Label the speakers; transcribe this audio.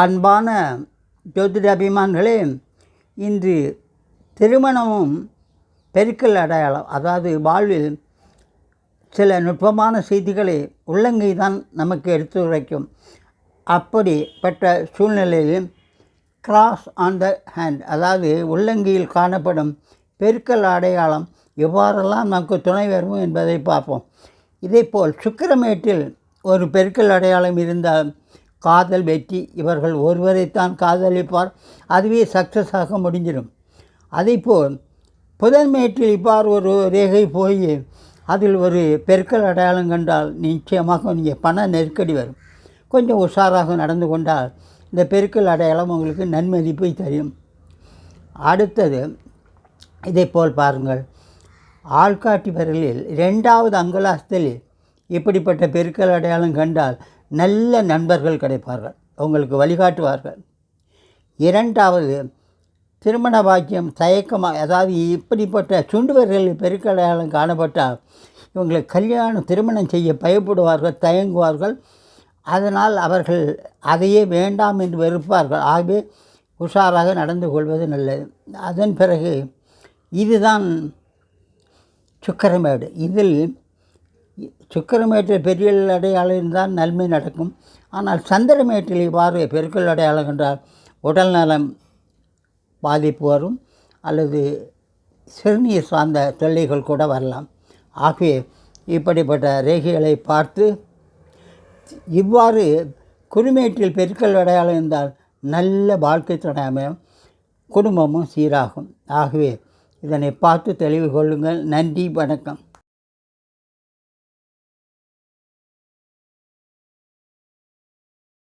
Speaker 1: அன்பான ஜோதிட அபிமான்களே இன்று திருமணமும் பெருக்கல் அடையாளம் அதாவது வாழ்வில் சில நுட்பமான செய்திகளை உள்ளங்கை தான் நமக்கு எடுத்து உரைக்கும். அப்படிப்பட்ட சூழ்நிலையில் கிராஸ் ஆன் த ஹேண்ட் அதாவது உள்ளங்கையில் காணப்படும் பெருக்கல் அடையாளம் எவ்வாறெல்லாம் நமக்கு துணை வரும் என்பதை பார்ப்போம். இதேபோல் சுக்கிரமேட்டில் ஒரு பெருக்கல் அடையாளம் இருந்தால் காதல் வெற்றி இவர்கள் ஒருவரைத்தான் காதலிப்பார். அதுவே சக்ஸஸ் ஆக முடிஞ்சிடும். அதேபோல் புதன்மேட்டில் இவ்வாறு ஒரு ரேகை போய் அதில் ஒரு பெருக்கல் அடையாளம் கண்டால் நிச்சயமாக நீங்கள் பண நெருக்கடி வரும். கொஞ்சம் உஷாராக நடந்து கொண்டால் இந்த பெருக்கல் அடையாளம் உங்களுக்கு நன்மதிப்பை தரும். அடுத்தது இதை போல் பாருங்கள். ஆள்காட்டி விரலில் ரெண்டாவது அங்கலாஸ்தலில் இப்படிப்பட்ட பெருக்கல் அடையாளம் கண்டால் நல்ல நண்பர்கள் கிடைப்பார்கள். உங்களுக்கு வழிகாட்டுவார்கள். இரண்டாவது திருமண பாக்கியம் தயக்கமாக அதாவது இப்படிப்பட்ட சுண்டுவர்கள் பெருக்கடையாளம் காணப்பட்டால் இவங்களுக்கு கல்யாணம் திருமணம் செய்ய பயப்படுவார்கள் தயங்குவார்கள். அதனால் அவர்கள் அதையே வேண்டாம் என்று வெறுப்பார்கள். ஆகவே உஷாராக நடந்து கொள்வது நல்லது. அதன் பிறகு இதுதான் சுக்கரமேடு. இதில் சுக்கரமேட்டில் பெரியல் அடையாளம் இருந்தால் நன்மை நடக்கும். ஆனால் சந்திரமேட்டில் இவ்வாறு பெருக்கல் அடையாளம் என்றால் உடல் நலம் பாதிப்பு வரும். அல்லது சிறுநீர் சார்ந்த தொல்லைகள் கூட வரலாம். ஆகவே இப்படிப்பட்ட ரேகைகளை பார்த்து இவ்வாறு குருமேட்டில் பெருக்கல் அடையாளம் இருந்தால் நல்ல வாழ்க்கை துணையமையும் குடும்பமும் சீராகும். ஆகவே இதனை பார்த்து தெளிவு கொள்ளுங்கள். நன்றி வணக்கம்.